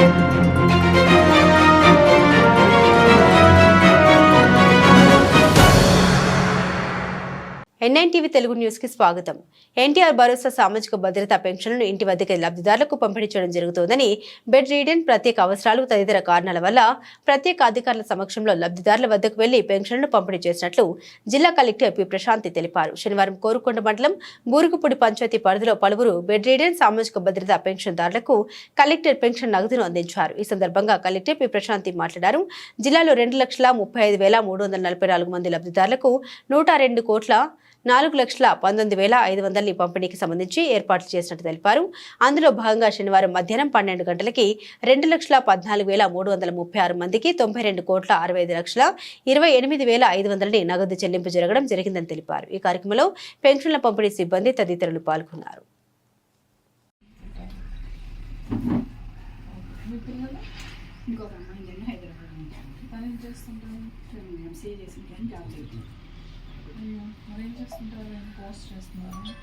Thank you. NITV Telugu న్యూస్కి స్వాగతం. ఎన్టీఆర్ భరోసా సామాజిక భద్రత పెన్షన్లను ఇంటి వద్దకే లబ్ధిదారులకు పంపిణీ చేయడం జరుగుతోందని బెడ్ రీడెన్ ప్రత్యేక అవసరాలు తదితర కారణాల వల్ల ప్రత్యేక అధికారుల సమక్షంలో లబ్ధిదారుల వద్దకు వెళ్ళి పెన్షన్లను పంపిణీ చేసినట్లు జిల్లా కలెక్టర్ పి. ప్రశాంతి తెలిపారు. శనివారం కోరుకొండ మండలం బూరుగుపూడి పంచాయతీ పరిధిలో పలువురు బెడ్ రీడెన్ సామాజిక భద్రత పెన్షన్దారులకు కలెక్టర్ పెన్షన్ నగదును అందించారు. ఈ సందర్భంగా కలెక్టర్ పి. ప్రశాంతి మాట్లాడారు. జిల్లాలో రెండు లక్షల ముప్పై ఐదు వేల మూడు వందల నలభై నాలుగు మంది లబ్ధిదారులకు నూట రెండు కోట్ల నాలుగు లక్షల పంతొమ్మిది వేల ఐదు వందలని పంపిణీకి సంబంధించి ఏర్పాట్లు చేసినట్టు తెలిపారు. అందులో భాగంగా శనివారం మధ్యాహ్నం పన్నెండు గంటలకి రెండు లక్షల పద్నాలుగు వేల మూడు వందల ముప్పై ఆరు మందికి తొంభై రెండు కోట్ల అరవై ఐదు లక్షల ఇరవై ఎనిమిది వేల ఐదు వందలని నగదు చెల్లింపు జరగడం జరిగిందని తెలిపారు. ఈ కార్యక్రమంలో పెన్షన్ల పంపిణీ సిబ్బంది తదితరులు పాల్గొన్నారు. ఇంకొక అమ్మాయి హైదరాబాద్ ఉంటాను తను ఏం ఎంసీఏ చేసింటాను జాబ్ చేస్తాను మరి చేస్తుంటారు? పోస్ట్ చేస్తున్నారు?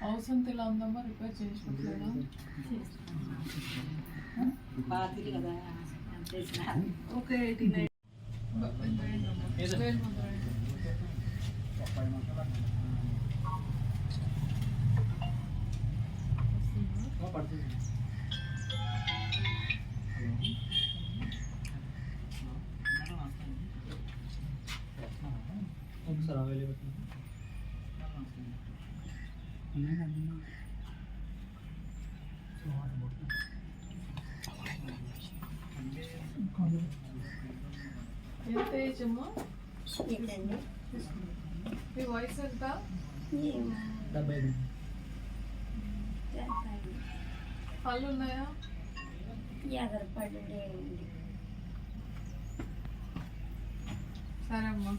హౌస్ అంతా ఇలా ఉందమ్మా రిపేర్ చేసిన ఓకే ఎయిటీ నైన్ ఒకసారి అవైలబుల్ ఎంత? ఏజ్ అమ్మా మీ వయసు ఎంత డెబ్బై పళ్ళు ఉన్నాయా ఆధారపడి సరే అమ్మా